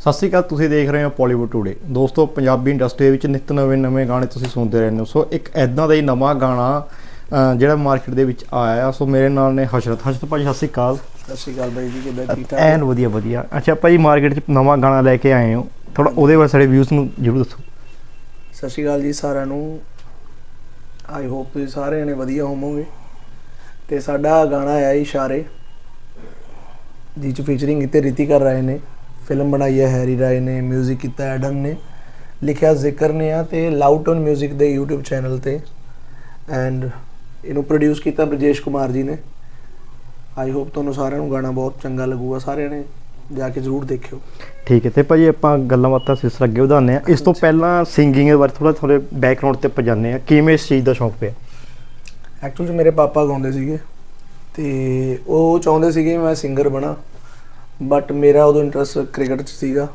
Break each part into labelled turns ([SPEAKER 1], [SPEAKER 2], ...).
[SPEAKER 1] ਸਤਿ ਸ਼੍ਰੀ ਅਕਾਲ ਤੁਸੀਂ ਦੇਖ ਰਹੇ ਹੋ ਪੋਲੀਵੁੱਡ ਟੂਡੇ ਦੋਸਤੋ ਪੰਜਾਬੀ ਇੰਡਸਟਰੀ ਦੇ ਵਿੱਚ ਨਿਤ ਨਵੇਂ ਨਵੇਂ ਗਾਣੇ ਤੁਸੀਂ ਸੁਣਦੇ ਰਹਿੰਦੇ ਹੋ। ਸੋ ਇੱਕ ਐਦਾਂ ਦਾ ਹੀ ਨਵਾਂ ਗਾਣਾ ਜਿਹੜਾ ਮਾਰਕੀਟ ਦੇ ਵਿੱਚ ਆਇਆ ਆ ਸੋ ਮੇਰੇ ਨਾਲ ਨੇ ਹਸ਼ਰਤ। ਹਸ਼ਰਤ ਭਾਜੀ ਸਤਿ ਸ਼੍ਰੀ ਅਕਾਲ।
[SPEAKER 2] ਸਤਿ ਸ਼੍ਰੀ ਅਕਾਲ ਬਾਈ ਜੀ ਕਿੱਦਾਂ ਠੀਕ ਠਾਕ?
[SPEAKER 1] ਐਨ ਵਧੀਆ ਵਧੀਆ। ਅੱਛਾ ਭਾਜੀ ਮਾਰਕੀਟ 'ਚ ਨਵਾਂ ਗਾਣਾ ਲੈ ਕੇ ਆਏ ਹੋ। ਥੋੜਾ ਉਹਦੇ ਬਾਰੇ ਸਾਡੇ ਵਿਊਜ਼ ਨੂੰ ਜਰੂਰ ਦੱਸੋ।
[SPEAKER 2] ਸਤਿ ਸ਼੍ਰੀ ਅਕਾਲ ਜੀ ਸਾਰਿਆਂ ਨੂੰ। ਆਈ ਹੋਪ ਤੁਸੀਂ ਸਾਰੇ ਜਣੇ ਵਧੀਆ ਹੋਵੋਗੇ। ਤੇ ਸਾਡਾ ਗਾਣਾ ਆਇਆ ਇਸ਼ਾਰੇ ਜਿਹ ਚ ਫੀਚਰਿੰਗ ਕੀਤੀ ਰਿਤਿਕਾ ਰਾਏ ਨੇ। ਫਿਲਮ ਬਣਾਈ ਹੈ ਹੈਰੀ ਰਾਏ ਨੇ 뮤직 ਕੀਤਾ ਐਡਮ ਨੇ ਲਿਖਿਆ ਜ਼ਿਕਰ ਨੇ ਆ ਤੇ ਲਾਊਟਨ 뮤직 ਦੇ YouTube ਚੈਨਲ ਤੇ ਐਂਡ ਇਹਨੂੰ ਪ੍ਰੋਡਿਊਸ ਕੀਤਾ ਬ੍ਰਜੇਸ਼ ਕੁਮਾਰ ਜੀ ਨੇ ਆਈ ਹੋਪ ਤੁਹਾਨੂੰ ਸਾਰਿਆਂ ਨੂੰ ਗਾਣਾ ਬਹੁਤ ਚੰਗਾ ਲੱਗੂਗਾ ਸਾਰਿਆਂ ਨੇ ਜਾ ਕੇ ਜ਼ਰੂਰ ਦੇਖਿਓ
[SPEAKER 1] ਠੀਕ ਹੈ ਤੇ ਭਾਜੀ ਆਪਾਂ ਗੱਲਾਂ ਬਾਤਾਂ ਸਿਲਸਿਲਾ ਅੱਗੇ ਵਧਾਉਂਦੇ ਆ ਇਸ ਤੋਂ ਪਹਿਲਾਂ ਸਿੰਗਿੰਗ ਦੇ ਬਾਰੇ ਥੋੜਾ ਥੋੜੇ ਬੈਕਗ੍ਰਾਉਂਡ ਤੇ ਆਪਾਂ ਜਾਂਦੇ ਆ ਕਿਵੇਂ ਇਸ ਚੀਜ਼ ਦਾ ਸ਼ੌਂਕ ਪਿਆ
[SPEAKER 2] ਐਕਚੁਅਲ 'ਚ ਮੇਰੇ ਪਾਪਾ ਗਾਉਂਦੇ ਸੀਗੇ ਤੇ ਉਹ ਚਾਹੁੰਦੇ ਸੀਗੇ ਮੈਂ ਸਿੰਗਰ ਬਣਾ ਬਟ ਮੇਰਾ ਉਦੋਂ ਇੰਟਰਸਟ ਕ੍ਰਿਕਟ 'ਚ ਸੀਗਾ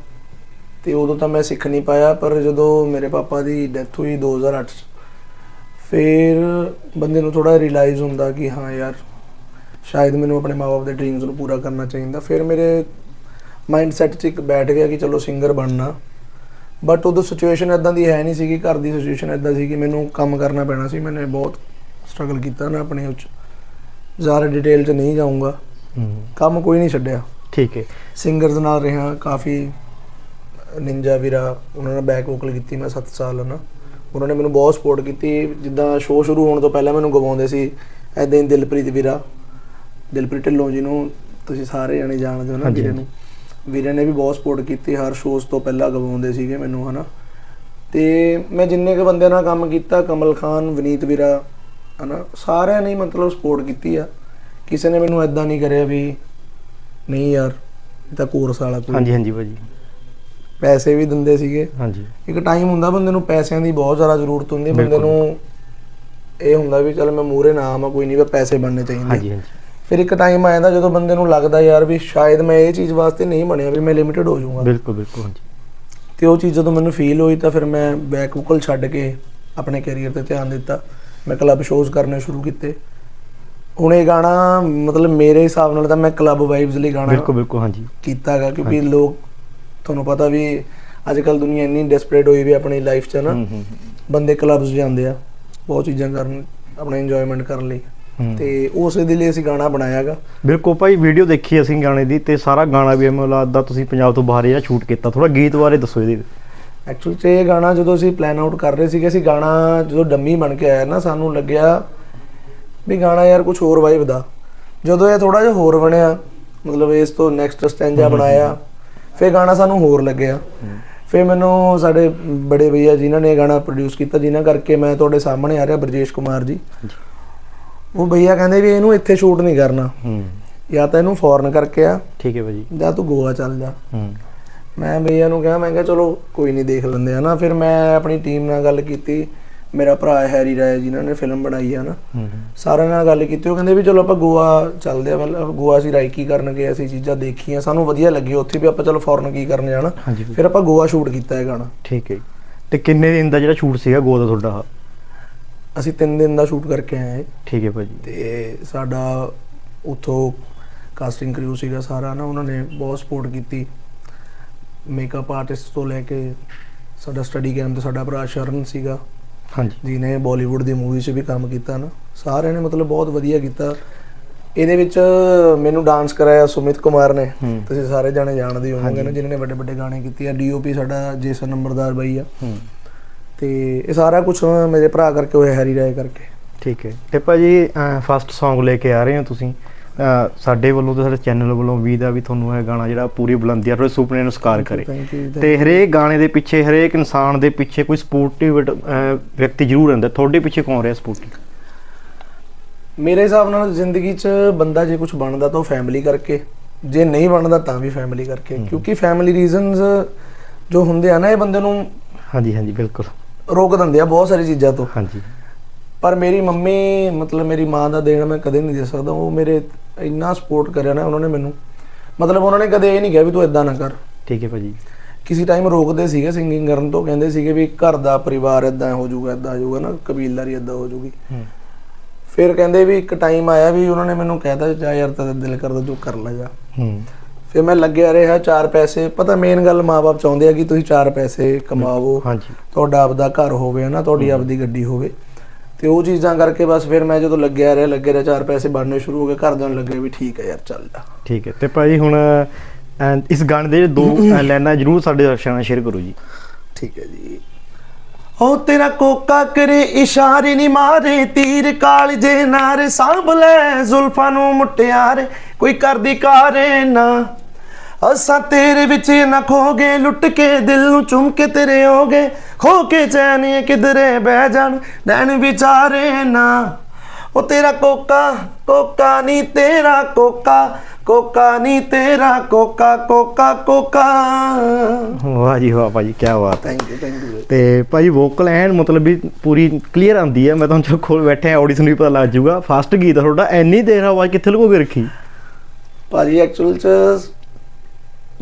[SPEAKER 2] ਤੇ ਉਦੋਂ ਤਾਂ ਮੈਂ ਸਿੱਖ ਨਹੀਂ ਪਾਇਆ ਪਰ ਜਦੋਂ ਮੇਰੇ ਪਾਪਾ ਦੀ ਡੈਥ ਹੋਈ 2008 'ਚ ਫਿਰ ਬੰਦੇ ਨੂੰ ਥੋੜਾ ਰਿਅਲਾਈਜ਼ ਹੁੰਦਾ ਕਿ ਹਾਂ ਯਾਰ ਸ਼ਾਇਦ ਮੈਨੂੰ ਆਪਣੇ ਮਾਪੇ ਦੇ ਡ੍ਰੀਮਸ ਨੂੰ ਪੂਰਾ ਕਰਨਾ ਚਾਹੀਦਾ। ਫਿਰ ਮੇਰੇ ਮਾਈਂਡ ਸੈਟ 'ਚ ਇੱਕ ਬੈਠ ਗਿਆ ਕਿ ਚਲੋ ਸਿੰਗਰ ਬਣਨਾ। ਬਟ ਉਦੋਂ ਸਿਚੁਏਸ਼ਨ ਇਦਾਂ ਦੀ ਹੈ ਨਹੀਂ ਸੀਗੀ ਘਰ ਦੀ ਸਿਚੁਏਸ਼ਨ ਇਦਾਂ ਸੀ ਕਿ ਮੈਨੂੰ ਕੰਮ ਕਰਨਾ ਪੈਣਾ ਸੀ। ਮੈਨੇ ਬਹੁਤ ਸਟਰਗਲ ਕੀਤਾ ਨਾ ਆਪਣੇ ਉੱਚ। ਜ਼ਿਆਦਾ ਡਿਟੇਲ 'ਚ ਨਹੀਂ ਜਾਊਂਗਾ। ਕੰਮ ਕੋਈ ਨਹੀਂ ਛੱਡਿਆ।
[SPEAKER 1] ਠੀਕ ਹੈ।
[SPEAKER 2] ਸਿੰਗਰਸ ਨਾਲ ਰਿਹਾ ਕਾਫੀ ਨਿੰਜਾ ਵੀਰਾ ਉਹਨਾਂ ਨਾਲ ਬੈਕ ਵੋਕਲ ਕੀਤੀ ਮੈਂ 7 ਸਾਲ ਨਾ ਉਹਨਾਂ ਨੇ ਮੈਨੂੰ ਬਹੁਤ ਸਪੋਰਟ ਕੀਤੀ। ਜਿੱਦਾਂ ਸ਼ੋਅ ਸ਼ੁਰੂ ਹੋਣ ਤੋਂ ਪਹਿਲਾਂ ਮੈਨੂੰ ਗਵਾਉਂਦੇ ਸੀ ਐਦਾਂ ਹੀ ਦਿਲਪ੍ਰੀਤ ਵੀਰਾ। ਦਿਲਪ੍ਰੀਤ ਢਿੱਲੋਂ ਜੀ ਨੂੰ ਤੁਸੀਂ ਸਾਰੇ ਜਣੇ ਜਾਣਦੇ ਹੋ ਨਾ ਵੀਰੇ ਨੂੰ। ਵੀਰੇ ਨੇ ਵੀ ਬਹੁਤ ਸਪੋਰਟ ਕੀਤੀ ਹਰ ਸ਼ੋਅਸ ਤੋਂ ਪਹਿਲਾਂ ਗਵਾਉਂਦੇ ਸੀਗੇ ਮੈਨੂੰ ਹਨਾ। ਤੇ ਮੈਂ ਜਿੰਨੇ ਕੁ ਬੰਦਿਆਂ ਨਾਲ ਕੰਮ ਕੀਤਾ ਕਮਲ ਖਾਨ ਵਨੀਤ ਵੀਰਾ ਹਨਾ ਸਾਰਿਆਂ ਨੇ ਮਤਲਬ ਸਪੋਰਟ ਕੀਤੀ ਆ। ਕਿਸੇ ਨੇ ਮੈਨੂੰ ਐਦਾਂ ਨਹੀਂ ਕਰਿਆ ਵੀ ਨਹੀਂ ਯਾਰ ਇਹ ਤਾਂ ਕੋਰਸ ਵਾਲਾ ਕੋਈ
[SPEAKER 1] ਹਾਂਜੀ ਹਾਂਜੀ ਭਾਜੀ।
[SPEAKER 2] ਪੈਸੇ ਵੀ ਦਿੰਦੇ ਸੀਗੇ।
[SPEAKER 1] ਹਾਂਜੀ।
[SPEAKER 2] ਇੱਕ ਟਾਈਮ ਹੁੰਦਾ ਬੰਦੇ ਨੂੰ ਪੈਸਿਆਂ ਦੀ ਬਹੁਤ ਜ਼ਿਆਦਾ ਜ਼ਰੂਰਤ ਹੁੰਦੀ ਹੈ ਬੰਦੇ
[SPEAKER 1] ਬਿਲਕੁਲ।
[SPEAKER 2] ਨੂੰ ਇਹ ਹੁੰਦਾ ਵੀ ਚਲ ਮੈਂ ਮੂਰੇ ਨਾ ਆਵਾਂ ਕੋਈ ਨਹੀਂ ਵੀ ਪੈਸੇ ਬਣਨੇ ਚਾਹੀਦੇ।
[SPEAKER 1] ਹਾਂਜੀ ਹਾਂਜੀ।
[SPEAKER 2] ਫਿਰ ਇੱਕ ਟਾਈਮ ਆ ਜਾਂਦਾ ਜਦੋਂ ਬੰਦੇ ਨੂੰ ਲੱਗਦਾ ਯਾਰ ਵੀ ਸ਼ਾਇਦ ਮੈਂ ਇਹ ਚੀਜ਼ ਵਾਸਤੇ ਨਹੀਂ ਬਣਿਆ ਵੀ ਮੈਂ ਲਿਮਿਟਿਡ ਹੋ ਜਾਊਂਗਾ।
[SPEAKER 1] ਬਿਲਕੁਲ ਬਿਲਕੁਲ ਹਾਂਜੀ।
[SPEAKER 2] ਤੇ ਉਹ ਚੀਜ਼ ਜਦੋਂ ਮੈਨੂੰ ਫੀਲ ਹੋਈ ਤਾਂ ਫਿਰ ਮੈਂ ਬੈਕ ਵੋਕਲ ਛੱਡ ਕੇ ਆਪਣੇ ਕੈਰੀਅਰ ਤੇ ਧਿਆਨ ਦਿੱਤਾ। ਮੈਂ ਕਲੱਬ ਸ਼ੋਜ਼ ਕਰਨੇ ਸ਼ੁਰੂ ਕੀਤੇ। ਹੁਣ ਇਹ ਗਾਣਾ ਮਤਲਬ ਮੇਰੇ ਹਿਸਾਬ ਨਾਲ ਤਾਂ ਮੈਂ ਕਲੱਬ ਵਾਈਬਸ ਲਈ ਗਾਣਾ
[SPEAKER 1] ਬਿਲਕੁਲ ਬਿਲਕੁਲ ਹਾਂਜੀ।
[SPEAKER 2] ਕੀਤਾਗਾ ਕਿਉਂਕਿ ਲੋਕ ਤੁਹਾਨੂੰ ਪਤਾ ਵੀ ਅੱਜ ਕੱਲ ਦੁਨੀਆ ਇੰਨੀ ਡੈਸਪਰੇਟ ਹੋਈ ਵੀ ਆਪਣੀ ਲਾਈਫ 'ਚ ਨਾ ਬੰਦੇ ਕਲੱਬਸ ਜਾਂਦੇ ਆ ਬਹੁਤ ਚੀਜ਼ਾਂ ਕਰਨ ਆਪਣਾ ਇੰਜੋਇਮੈਂਟ ਕਰਨ ਲਈ। ਤੇ ਉਸੇ ਦੇ ਲਈ ਅਸੀਂ ਗਾਣਾ ਬਣਾਇਆਗਾ।
[SPEAKER 1] ਬਿਲਕੁਲ ਭਾਈ ਵੀਡੀਓ ਦੇਖੀ ਅਸੀਂ ਗਾਣੇ ਦੀ ਤੇ ਸਾਰਾ ਗਾਣਾ ਵੀ ਮੈਨੂੰ ਲੱਗਦਾ ਤੁਸੀਂ ਪੰਜਾਬ ਤੋਂ ਬਾਹਰ ਜਿਹੜਾ ਸ਼ੂਟ ਕੀਤਾ ਥੋੜਾ ਗੀਤ ਬਾਰੇ ਦੱਸੋ ਇਹਦੇ
[SPEAKER 2] ਐਕਚੁਅਲੀ ਤੇ ਇਹ ਗਾਣਾ ਜਦੋਂ ਅਸੀਂ ਪਲਾਨ ਆਊਟ ਕਰ ਰਹੇ ਸੀਗੇ ਅਸੀਂ ਗਾਣਾ ਜਦੋਂ ਡੰਮੀ ਬਣ ਕੇ ਆਇਆ ਨਾ ਸਾਨੂੰ ਲੱਗਿਆ ਵੀ ਗਾਣਾ ਯਾਰ ਕੁਝ ਹੋਰ ਵਾਈਬ ਦਾ। ਜਦੋਂ ਇਹ ਥੋੜਾ ਜਿਹਾ ਹੋਰ ਬਣਿਆ ਮਤਲਬ ਇਸ ਤੋਂ ਨੈਕਸਟ ਸਟੈਂਜਾ ਬਣਾਇਆ ਫਿਰ ਗਾਣਾ ਸਾਨੂੰ ਹੋਰ ਲੱਗਿਆ। ਫਿਰ ਮੈਨੂੰ ਸਾਡੇ ਬੜੇ ਭਈਆ ਜਿਨ੍ਹਾਂ ਨੇ ਇਹ ਗਾਣਾ ਪ੍ਰੋਡਿਊਸ ਕੀਤਾ ਜਿਨ੍ਹਾਂ ਕਰਕੇ ਮੈਂ ਤੁਹਾਡੇ ਸਾਹਮਣੇ ਆ ਰਿਹਾ ਬਰਜੇਸ਼ ਕੁਮਾਰ ਜੀ। ਉਹ ਭਈਆ ਕਹਿੰਦੇ ਵੀ ਇਹਨੂੰ ਇੱਥੇ ਸ਼ੂਟ ਨਹੀਂ ਕਰਨਾ।
[SPEAKER 1] ਹੂੰ।
[SPEAKER 2] ਜਾਂ ਤਾਂ ਇਹਨੂੰ ਫੋਰਨ ਕਰਕੇ ਆ
[SPEAKER 1] ਠੀਕ ਹੈ ਭਾਜੀ।
[SPEAKER 2] ਜਾਂ ਤੂੰ ਗੋਆ ਚੱਲ ਜਾ।
[SPEAKER 1] ਹੂੰ।
[SPEAKER 2] ਮੈਂ ਭਈਆ ਨੂੰ ਕਿਹਾ ਮੈਂ ਕਿਹਾ ਚਲੋ ਕੋਈ ਨਹੀਂ ਦੇਖ ਲੈਂਦੇ ਆ ਨਾ। ਫਿਰ ਮੈਂ ਆਪਣੀ ਟੀਮ ਨਾਲ ਗੱਲ ਕੀਤੀ। ਮੇਰਾ ਭਰਾ ਹੈ ਹੈਰੀ ਰਾਏ ਜਿਨ੍ਹਾਂ ਨੇ ਫਿਲਮ ਬਣਾਈ ਆ ਨਾ
[SPEAKER 1] ਹੂੰ।
[SPEAKER 2] ਸਾਰਿਆਂ ਨਾਲ ਗੱਲ ਕੀਤੀ ਉਹ ਕਹਿੰਦੇ ਵੀ ਚਲੋ ਆਪਾਂ ਗੋਆ ਚੱਲਦੇ ਆ ਮਤਲਬ ਗੋਆ ਅਸੀਂ ਰਾਈਕੀ ਕਰਨ ਗਏ ਅਸੀਂ ਚੀਜ਼ਾਂ ਦੇਖੀਆਂ ਸਾਨੂੰ ਵਧੀਆ ਲੱਗੀ ਉੱਥੇ ਵੀ ਆਪਾਂ ਚਲੋ ਫੋਰਨ ਕੀ ਕਰਨ ਜਾਣਾ ਫਿਰ ਆਪਾਂ ਗੋਆ ਸ਼ੂਟ ਕੀਤਾ ਇਹ ਗਾਣਾ।
[SPEAKER 1] ਠੀਕ ਹੈ। ਤੇ ਕਿੰਨੇ ਦਿਨ ਦਾ ਜਿਹੜਾ ਸ਼ੂਟ ਸੀਗਾ ਗੋ ਦਾ ਤੁਹਾਡਾ?
[SPEAKER 2] ਅਸੀਂ 3 ਦਿਨ ਦਾ ਸ਼ੂਟ ਕਰਕੇ ਆਏ ਹਾਂ
[SPEAKER 1] ਠੀਕ ਹੈ ਭਾਜੀ।
[SPEAKER 2] ਤੇ ਸਾਡਾ ਉਥੋਂ ਕਾਸਟਿੰਗ ਕਰੂ ਸੀਗਾ ਸਾਰਾ ਨਾ ਉਹਨਾਂ ਨੇ ਬਹੁਤ ਸਪੋਰਟ ਕੀਤੀ। ਮੇਕਅਪ ਆਰਟਿਸਟ ਤੋਂ ਲੈ ਕੇ ਸਾਡਾ ਸਟੱਡੀ ਕੈਂਪ ਤੇ ਸਾਡਾ ਭਰਾ ਸ਼ਰਨ ਸੀਗਾ।
[SPEAKER 1] ਹਾਂਜੀ।
[SPEAKER 2] ਜਿਹਨੇ ਬਾਲੀਵੁੱਡ ਦੀ ਮੂਵੀ 'ਚ ਵੀ ਕੰਮ ਕੀਤਾ ਨਾ। ਸਾਰਿਆਂ ਨੇ ਮਤਲਬ ਬਹੁਤ ਵਧੀਆ ਕੀਤਾ। ਇਹਦੇ ਵਿੱਚ ਮੈਨੂੰ ਡਾਂਸ ਕਰਾਇਆ ਸੁਮਿਤ ਕੁਮਾਰ ਨੇ। ਤੁਸੀਂ ਸਾਰੇ ਜਾਣੇ ਜਾਣਦੇ ਹੋਵੋਗੇ ਨਾ ਜਿਨ੍ਹਾਂ ਨੇ ਵੱਡੇ ਵੱਡੇ ਗਾਣੇ ਕੀਤੇ ਆ। ਡੀਓਪੀ ਸਾਡਾ ਜੇਸਨ ਨੰਬਰਦਾਰ ਬਾਈ ਆ। ਤੇ ਇਹ ਸਾਰਾ ਕੁਝ ਮੇਰੇ ਭਰਾ ਕਰਕੇ ਹੋਇਆ ਹੈਰੀ ਰਾਏ ਕਰਕੇ।
[SPEAKER 1] ਠੀਕ ਹੈ। ਤੇ ਭਾਜੀ ਫਸਟ Song ਲੈ ਕੇ ਆ ਰਹੇ ਹੋ ਤੁਸੀਂ। ਸਾਡੇ ਵੱਲੋਂ ਤੇ ਸਾਡੇ ਚੈਨਲ ਵੱਲੋਂ ਉਮੀਦ ਆ ਵੀ ਤੁਹਾਨੂੰ ਇਹ ਗਾਣਾ ਜਿਹੜਾ ਪੂਰੀ ਬੁਲੰਦੀਆਂ ਤੁਹਾਡੇ ਸੁਪਨੇ ਨੂੰ ਸਕਾਰ ਕਰੇ। ਤੇ ਹਰੇਕ ਗਾਣੇ ਦੇ ਪਿੱਛੇ ਹਰੇਕ ਇਨਸਾਨ ਦੇ ਪਿੱਛੇ ਕੋਈ ਸਪੋਰਟਿਵ ਵਿਅਕਤੀ ਜ਼ਰੂਰ ਰਹਿੰਦਾ। ਤੁਹਾਡੇ ਪਿੱਛੇ ਕੌਣ ਰਿਹਾ ਸਪੋਰਟਿਵ
[SPEAKER 2] ਮੇਰੇ ਹਿਸਾਬ ਨਾਲ ਜ਼ਿੰਦਗੀ 'ਚ ਬੰਦਾ ਜੇ ਕੁਝ ਬਣਦਾ ਤਾਂ ਉਹ ਫੈਮਿਲੀ ਕਰਕੇ ਜੇ ਨਹੀਂ ਬਣਦਾ ਤਾਂ ਵੀ ਫੈਮਿਲੀ ਕਰਕੇ। ਕਿਉਂਕਿ ਫੈਮਿਲੀ ਰੀਜ਼ਨਸ ਜੋ ਹੁੰਦੇ ਆ ਨਾ ਇਹ ਬੰਦੇ ਨੂੰ
[SPEAKER 1] ਹਾਂਜੀ ਹਾਂਜੀ ਬਿਲਕੁਲ।
[SPEAKER 2] ਰੋਕ ਦਿੰਦੇ ਆ ਬਹੁਤ ਸਾਰੀ ਚੀਜ਼ਾਂ ਤੋਂ।
[SPEAKER 1] ਹਾਂਜੀ।
[SPEAKER 2] ਪਰ ਮੇਰੀ ਮੰਮੀ ਮਤਲਬ ਮੇਰੀ ਮਾਂ ਦਾ ਦੇਣ ਮੈਂ ਕਦੇ ਨਹੀਂ ਦੇ ਸਕਦਾ। ਉਹ ਮੇਰੇ ਇੰਨਾ ਸਪੋਰਟ ਕਰਿਆ ਨਾ ਉਹਨਾਂ ਨੇ ਮੈਨੂੰ। ਮਤਲਬ ਉਹਨਾਂ ਨੇ ਕਦੇ ਇਹ ਨਹੀਂ ਕਿਹਾ ਵੀ ਤੂੰ ਇਦਾਂ ਨਾ ਕਰ।
[SPEAKER 1] ਠੀਕ ਹੈ ਭਾਜੀ।
[SPEAKER 2] ਕਿਸੇ ਟਾਈਮ ਰੋਕਦੇ ਸੀਗੇ ਸਿੰਗਿੰਗ ਕਰਨ ਤੋਂ ਕਹਿੰਦੇ ਸੀਗੇ ਵੀ ਘਰ ਦਾ ਪਰਿਵਾਰ ਇਦਾਂ ਹੋ ਜਾਊਗਾ ਇਦਾਂ ਹੋ ਜਾਊਗਾ ਨਾ ਕਬੀਲਦਾਰੀ ਇਦਾਂ ਹੋ ਜਾਊਗੀ। ਫਿਰ ਕਹਿੰਦੇ ਵੀ ਇੱਕ ਟਾਈਮ ਆਇਆ ਵੀ ਉਹਨਾਂ ਨੇ ਮੈਨੂੰ ਕਹਿਤਾ ਜਾ ਯਾਰ ਤੇਰਾ ਦਿਲ ਕਰਦਾ ਜੋ ਕਰ ਲੈ ਜਾ।
[SPEAKER 1] ਹੂੰ।
[SPEAKER 2] ਫਿਰ ਮੈਂ ਲੱਗਿਆ ਰਿਹਾ ਚਾਰ ਪੈਸੇ। ਪਤਾ ਮੇਨ ਗੱਲ ਮਾਪੇ ਚਾਹੁੰਦੇ ਆ ਕਿ ਤੁਸੀਂ ਚਾਰ ਪੈਸੇ ਕਮਾਵੋ
[SPEAKER 1] ਹਾਂਜੀ।
[SPEAKER 2] ਤੁਹਾਡਾ ਆਪਦਾ ਘਰ ਹੋਵੇ ਹਨਾ ਤੁਹਾਡੀ ਆਪਦੀ ਗੱਡੀ ਹੋਵੇ। ਤੇ ਉਹ ਚੀਜ਼ਾਂ ਕਰਕੇ ਬਸ ਫਿਰ ਮੈਂ ਜਦੋਂ ਲੱਗਿਆ ਰਿਹਾ ਲੱਗਿਆ ਰਿਹਾ ਚਾਰ ਪੈਸੇ ਬਣਨੇ ਸ਼ੁਰੂ ਹੋ ਗਏ ਘਰਦਿਆਂ ਨੂੰ ਲੱਗੇ ਵੀ ਠੀਕ ਹੈ ਯਾਰ ਚੱਲ। ਜਾ
[SPEAKER 1] ਠੀਕ ਹੈ। ਤੇ ਭਾਜੀ ਹੁਣ ਇਸ ਗਾਣੇ ਦੇ ਦੋ ਲਾਈਨਾਂ ਜਰੂਰ ਸਾਡੇ ਦਰਸ਼ਕਾਂ ਨਾਲ ਸ਼ੇਅਰ ਕਰੋ ਜੀ।
[SPEAKER 2] ਠੀਕ ਹੈ ਜੀ। ਹੋ ਤੇਰਾ ਕੋਕਾ ਕਰੇ ਇਸ਼ਾਰੇ ਨੀ ਮਾਰੇ ਤੀਰ ਕਾਲਜੇ ਨਾਰੇ ਸਾਂਭ ਲੈ ਜ਼ੁਲਫਾਂ ਨੂੰ ਮੁਟਿਆਰੇ ਕੋਈ ਕਰਦੀ ਕਾਰੇ ਨਾ ਅਸਾਂ ਤੇਰੇ ਵਿੱਚ ਨਾ ਖੋ ਗਏ ਲੁੱਟ ਕੇ ਦਿਲ ਨੂੰ ਚੁੰਮ ਕੇ ਤੇਰੇ ਹੋ ਗਏ ਖੋ ਕੇ ਚੈਨ ਕਿਧਰੇ ਬਹਿ ਜਾਣ ਨੈਣ ਵਿਚਾਰੇ ਨਾ। ਉਹ ਤੇਰਾ ਕੋਕਾ ਕੋਕਾ ਨਹੀਂ ਤੇਰਾ ਕੋਕਾ ਕੋਕਾ ਨਹੀਂ ਤੇਰਾ ਕੋਕਾ ਕੋਕਾ ਕੋਕਾ।
[SPEAKER 1] ਵਾਹ ਜੀ ਵਾਹ ਭਾਜੀ ਕੀ ਬਾਤ ਹੈ।
[SPEAKER 2] ਥੈਂਕ ਯੂ ਥੈਂਕ ਯੂ
[SPEAKER 1] ਤੇ ਭਾਜੀ ਵੋਕਲ ਐਨ ਮਤਲਬ ਵੀ ਪੂਰੀ ਕਲੀਅਰ ਆਉਂਦੀ ਹੈ। ਮੈਂ ਤੁਹਾਨੂੰ ਜੋ ਕੋਲ ਬੈਠੇ ਆਡੀਸ਼ਨ ਵੀ ਪਤਾ ਲੱਗ ਜਾਊਗਾ। ਫਸਟ ਗੀਤ ਆ ਤੁਹਾਡਾ ਐਨੀ ਦੇਰ ਆਵਾਜ਼ ਕਿੱਥੇ ਲੁਕੋ ਕੇ ਰੱਖੀ?
[SPEAKER 2] ਭਾਜੀ ਐਕਚੁਅਲ ਚ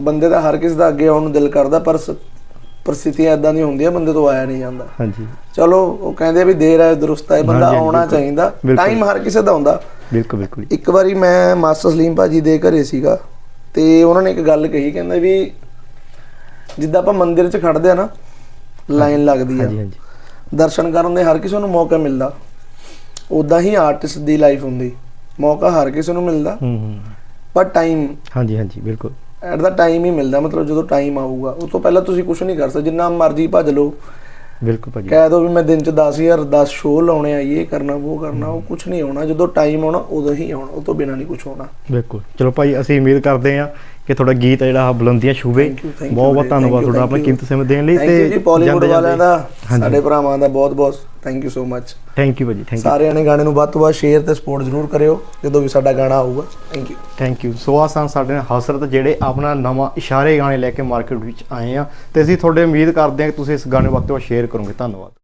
[SPEAKER 2] ਬੰਦੇ ਦਾ ਹਰ ਕਿਸ ਦਾ ਅੱਗੇ ਆਉਣ ਨੂੰ ਦਿਲ ਕਰਦਾ ਪਰ ਪਰਿਸਥਿਤੀਆਂ ਇਦਾਂ ਦੀਆਂ ਹੁੰਦੀਆਂ ਬੰਦੇ ਤੋਂ ਆਇਆ ਨਹੀਂ ਜਾਂਦਾ।
[SPEAKER 1] ਹਾਂਜੀ।
[SPEAKER 2] ਚਲੋ ਉਹ ਕਹਿੰਦੇ ਆ ਵੀ ਦੇਰ ਹੈ ਦਰੁਸਤ ਹੈ ਬੰਦਾ ਆਉਣਾ। ਚਾਹੀਦਾ। ਟਾਈਮ ਹਰ ਕਿਸੇ ਦਾ ਹੁੰਦਾ।
[SPEAKER 1] ਬਿਲਕੁਲ ਬਿਲਕੁਲ।
[SPEAKER 2] ਇੱਕ ਵਾਰੀ ਮੈਂ ਮਾਸਟਰ ਸਲੀਮ ਭਾਜੀ ਦੇ ਘਰੇ ਸੀਗਾ ਤੇ ਉਹਨਾਂ ਨੇ ਇੱਕ ਗੱਲ ਕਹੀ ਕਹਿੰਦੇ ਵੀ ਜਿੱਦਾਂ ਆਪਾਂ ਮੰਦਿਰ 'ਚ ਖੜਦੇ ਆ ਨਾ ਲਾਈਨ ਲੱਗਦੀ ਆ।
[SPEAKER 1] ਹਾਂਜੀ ਹਾਂਜੀ।
[SPEAKER 2] ਦਰਸ਼ਨ ਕਰਨ ਦੇ ਹਰ ਕਿਸੇ ਨੂੰ ਮੌਕਾ ਮਿਲਦਾ। ਉਦਾਂ ਹੀ ਆਰਟਿਸਟ ਦੀ ਲਾਈਫ ਹੁੰਦੀ। ਮੌਕਾ ਹਰ ਕਿਸੇ ਨੂੰ ਮਿਲਦਾ।
[SPEAKER 1] ਹੂੰ ਹੂੰ।
[SPEAKER 2] ਪਰ ਟਾਈਮ
[SPEAKER 1] ਹਾਂਜੀ ਹਾਂਜੀ ਬਿਲਕੁਲ।
[SPEAKER 2] ਐਟ ਦਾ ਟਾਈਮ ਹੀ ਮਿਲਦਾ ਮਤਲਬ ਜਦੋਂ ਟਾਈਮ ਆਊਗਾ ਉਸ ਤੋਂ ਪਹਿਲਾਂ ਤੁਸੀਂ ਕੁਝ ਨਹੀਂ ਕਰ ਸਕਦੇ ਜਿੰਨਾ ਮਰਜ਼ੀ ਭੱਜ ਲਓ।
[SPEAKER 1] ਬਿਲਕੁਲ ਭਾਜੀ।
[SPEAKER 2] ਕਹਿ ਦੋ ਵੀ ਮੈਂ ਦਿਨ ਚ 10000 10 ਸ਼ੋਅ ਲਾਉਣੇ ਆ ਇਹ ਕਰਨਾ ਉਹ ਕਰਨਾ ਉਹ ਕੁਝ ਨਹੀਂ ਆਉਣਾ ਜਦੋਂ ਟਾਈਮ ਆਉਣਾ ਉਦੋਂ ਹੀ ਆਉਣਾ ਉਹ ਤੋਂ ਬਿਨਾਂ ਨਹੀਂ ਕੁਝ ਹੋਣਾ।
[SPEAKER 1] ਬਿਲਕੁਲ। ਚਲੋ ਭਾਈ ਅਸੀਂ ਉਮੀਦ ਕਰਦੇ ਹਾਂ ਕਿ ਤੁਹਾਡਾ ਗੀਤ ਜਿਹੜਾ ਬੁਲੰਦੀਆਂ ਛੂਵੇ ਬਹੁਤ ਬਹੁਤ ਧੰਨਵਾਦ ਤੁਹਾਡਾ ਆਪਣਾ. ਕੀਮਤ ਸਮੇਂ ਦੇਣ ਲਈ
[SPEAKER 2] ਬਾਲੀਵੁੱਡ
[SPEAKER 1] ਜਾਂਦੇ-
[SPEAKER 2] ਵਾਲਿਆਂ ਦਾ। ਸਾਡੇ ਭਰਾਵਾਂ ਦਾ ਬਹੁਤ ਬਹੁਤ thank you so much
[SPEAKER 1] thank you ਭਾਜੀ ਥੈਂਕ ਯੂ
[SPEAKER 2] ਸਾਰਿਆਂ ਨੇ ਗਾਣੇ ਨੂੰ ਵੱਧ ਤੋਂ ਵੱਧ ਸ਼ੇਅਰ ਤੇ ਸਪੋਰਟ ਜ਼ਰੂਰ ਕਰਿਓ ਜਦੋਂ ਵੀ ਸਾਡਾ ਗਾਣਾ ਆਊਗਾ। Thank you
[SPEAKER 1] thank you so ਆਹ ਸਨ ਸਾਡੇ ਨਾਲ ਹਸਰਤ ਜਿਹੜੇ ਆਪਣਾ ਨਵਾਂ ਇਸ਼ਾਰੇ ਗਾਣੇ ਲੈ ਕੇ ਮਾਰਕੀਟ ਵਿੱਚ ਆਏ ਆ। ਤੇ ਅਸੀਂ ਤੁਹਾਡੇ ਉਮੀਦ ਕਰਦੇ ਹਾਂ ਕਿ ਤੁਸੀਂ ਇਸ ਗਾਣੇ ਵੱਧ ਤੋਂ ਵੱਧ ਸ਼ੇਅਰ ਕਰੋਗੇ। ਧੰਨਵਾਦ।